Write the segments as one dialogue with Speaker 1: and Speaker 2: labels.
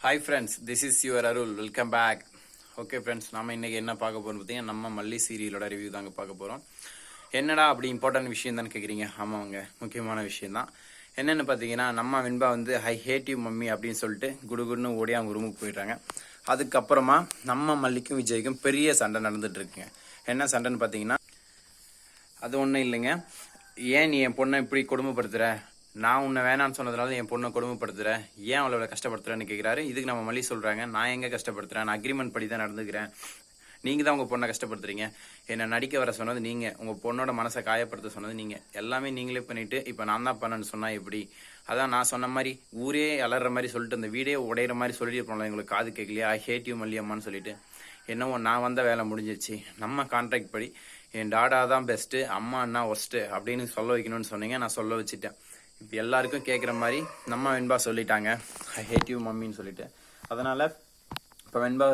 Speaker 1: Hi friends this is your Arul welcome back okay friends நம்ம இன்னைக்கு என்ன பார்க்க போறோம் பார்த்தீங்கன்னா நம்ம மல்லி சீரியலோட ரிவ்யூ தாங்க பார்க்க போகிறோம் என்னடா அப்படி இம்பார்ட்டன்ட் விஷயம் தான் கேட்குறீங்க ஆமாங்க முக்கியமான விஷயம் தான் என்னென்னு பார்த்தீங்கன்னா நம்ம வெண்பா வந்து ஐ ஹேட் யூ மம்மி அப்படின்னு சொல்லிட்டு குடுகுடுன்னு ஓடி அவங்க ரூமுக்கு போயிடுறாங்க. அதுக்கப்புறமா நம்ம மல்லிக்கும் விஜய்க்கும் பெரிய சண்டை நடந்துட்டு இருக்குங்க. என்ன சண்டைன்னு பார்த்தீங்கன்னா அது ஒன்றும் இல்லைங்க. ஏன் நீ என் பொண்ணை இப்படி கொடுமைப்படுத்துகிற நான் உன்னை வேணான்னு சொன்னதுனால என் பொண்ணை கொடுமைப்படுத்துற ஏன் அவளை கஷ்டப்படுத்துறேன்னு கேட்குறாரு இதுக்கு நம்ம மல்லி சொல்கிறாங்க நான் எங்கே கஷ்டப்படுத்துறேன்? நான் அக்ரிமெண்ட் படி தான் நடந்துக்கிறேன். நீங்க தான் உங்க பொண்ணை கஷ்டப்படுத்துறீங்க. என்னை நடிக்க வர சொன்னது நீங்க உங்க பொண்ணோட மனசை காயப்படுத்த சொன்னது நீங்க. எல்லாமே நீங்களே பண்ணிட்டு இப்போ நான் தான் பண்ணேன்னு சொன்னா எப்படி? அதான் நான் சொன்ன மாதிரி ஊரே அலற மாதிரி சொல்லிட்டு அந்த வீடே உடையிற மாதிரி சொல்லிட்டு இருப்போம்ல எங்களுக்கு காது கேட்கலையா? ஐ ஹேட் யூ மல்லியம்மான்னு சொல்லிட்டு. என்னவோ நான் வந்த வேலை முடிஞ்சிச்சு நம்ம கான்ட்ராக்ட் படி என் டாடா தான் பெஸ்ட்டு அம்மா அண்ணா ஒஸ்ட்டு அப்படின்னு சொல்ல வைக்கணும்னு சொன்னீங்க நான் சொல்ல வச்சுட்டேன். இப்போ எல்லாருக்கும் கேட்குற மாதிரி நம்ம வெண்பா சொல்லிட்டாங்க. ஐ ஹேட் யூ மம்மின்னு சொல்லிட்டு. அதனால் இப்போ வெண்பா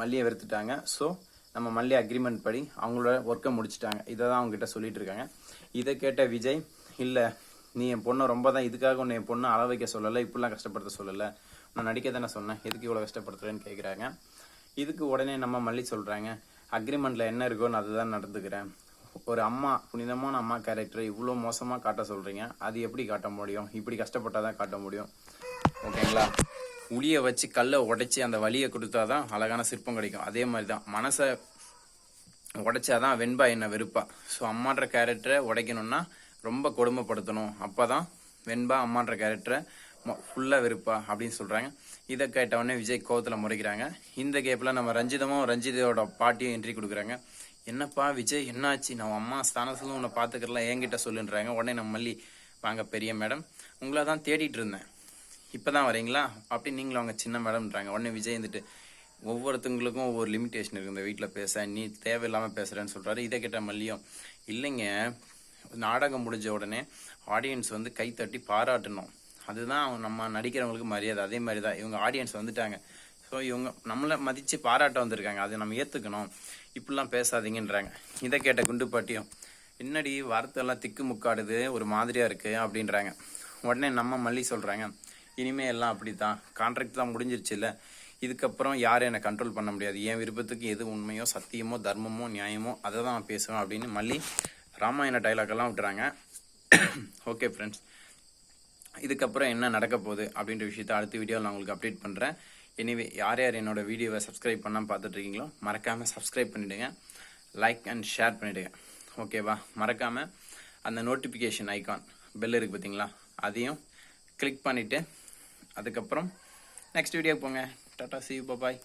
Speaker 1: மல்லியை வெறுத்துட்டாங்க. ஸோ நம்ம மல்லி அக்ரிமெண்ட் படி அவங்களோட ஒர்க்கை முடிச்சுட்டாங்க. இதை தான் அவங்ககிட்ட சொல்லிட்டு இருக்காங்க. இதை கேட்ட விஜய் இல்லை நீ என் பொண்ணை ரொம்ப தான் இதுக்காக உன்னை என் பொண்ணை அள வைக்க சொல்லலை இப்படிலாம் கஷ்டப்படுத்த சொல்லலை. நான் நடிக்க தானே சொன்னேன். எதுக்கு இவ்வளோ கஷ்டப்படுத்துறேன்னு கேட்குறாங்க இதுக்கு உடனே நம்ம மல்லி சொல்கிறாங்க அக்ரிமெண்ட்டில் என்ன இருக்கோ நான் அதுதான் நடந்துக்கிறேன். ஒரு அம்மா புனிதமான அம்மா கேரக்டரை இவ்வளோ மோசமாக காட்ட சொல்கிறீங்க அது எப்படி காட்ட முடியும்? இப்படி கஷ்டப்பட்டாதான் காட்ட முடியும். ஓகேங்களா? உளியை வச்சு கல்லை உடைச்சி அந்த வலியை கொடுத்தாதான் அழகான சிற்பம் கிடைக்கும். அதே மாதிரி தான் மனசை உடைச்சாதான் வெண்பா என்ன வெறுப்பா. ஸோ அம்மான்ற கேரக்டரை உடைக்கணும்னா ரொம்ப கொடுமைப்படுத்தணும். அப்போ தான் வெண்பா அம்மான்ற கேரக்டரை ஃபுல்லாக வெறுப்பா அப்படின்னு சொல்கிறாங்க இதை கேட்ட உடனே விஜய் கோவத்தில் முறைக்கிறாங்க. இந்த கேப்பில் நம்ம ரஞ்சிதமும் ரஞ்சிதோட பாட்டியும் என்ட்ரி கொடுக்குறாங்க. என்னப்பா விஜய் என்னாச்சு? நம்ம அம்மா ஸ்தானத்தில் உன்னை பார்த்துக்கிறலாம் என்கிட்ட சொல்லுன்றாங்க. உடனே நம்ம மல்லி வாங்க பெரிய மேடம் உங்களை தான் தேடிட்டு இருந்தேன். இப்போ தான் வரீங்களா? அப்படி நீங்களும் அவங்க சின்ன மேடம்ன்றாங்க. உடனே விஜய் வந்துட்டு ஒவ்வொருத்தங்களுக்கும் ஒவ்வொரு லிமிட்டேஷன் இருக்கு. இந்த வீட்டில் பேச நீ தேவையில்லாமல் பேசுகிறேன்னு சொல்கிறாரு இதை கேட்ட மல்லியும் இல்லைங்க நாடகம் முடிஞ்ச உடனே ஆடியன்ஸ் வந்து கை தட்டி பாராட்டணும். அதுதான் அவங்க நம்ம நடிக்கிறவங்களுக்கு மரியாதை. அதே மாதிரி தான் இவங்க ஆடியன்ஸ் வந்துட்டாங்க. ஸோ இவங்க நம்மளை மதித்து பாராட்ட வந்திருக்காங்க. அதை நம்ம ஏற்றுக்கணும் இப்படிலாம் பேசாதீங்கன்றாங்க. இதை கேட்ட குண்டு பாட்டியும் என்னடி வார்த்தைலாம் திக்கு முக்காடுது? ஒரு மாதிரியாக இருக்குது அப்படின்றாங்க. உடனே நம்ம மல்லி சொல்கிறாங்க இனிமே எல்லாம் அப்படி தான் கான்ட்ராக்ட் தான் முடிஞ்சிருச்சு இல்லை இதுக்கப்புறம் யாரும் என்னை கண்ட்ரோல் பண்ண முடியாது. என் விருப்பத்துக்கு எது உண்மையோ சத்தியமோ தர்மமோ நியாயமோ அதை தான் நான் பேசுவேன். அப்படின்னு மல்லி ராமாயண டைலாக்கெல்லாம் விட்டுறாங்க. ஓகே ஃப்ரெண்ட்ஸ் இதுக்கப்புறம் என்ன நடக்க போகுது அப்படின்ற விஷயத்த அடுத்த வீடியோவில் நான் உங்களுக்கு அப்டேட் பண்ணுறேன் எனிவே யார் யார் என்னோட வீடியோவை சப்ஸ்கிரைப் பண்ணால் பார்த்துட்டு இருக்கீங்களோ மறக்காமல் சப்ஸ்கிரைப் பண்ணிவிடுங்க லைக் அண்ட் ஷேர் பண்ணிவிடுங்க ஓகேவா மறக்காமல் அந்த நோட்டிஃபிகேஷன் ஐகான் பெல் இருக்குது பார்த்தீங்களா? அதையும் கிளிக் பண்ணிவிட்டு அதுக்கப்புறம் நெக்ஸ்ட் வீடியோ போங்க. Tata see bye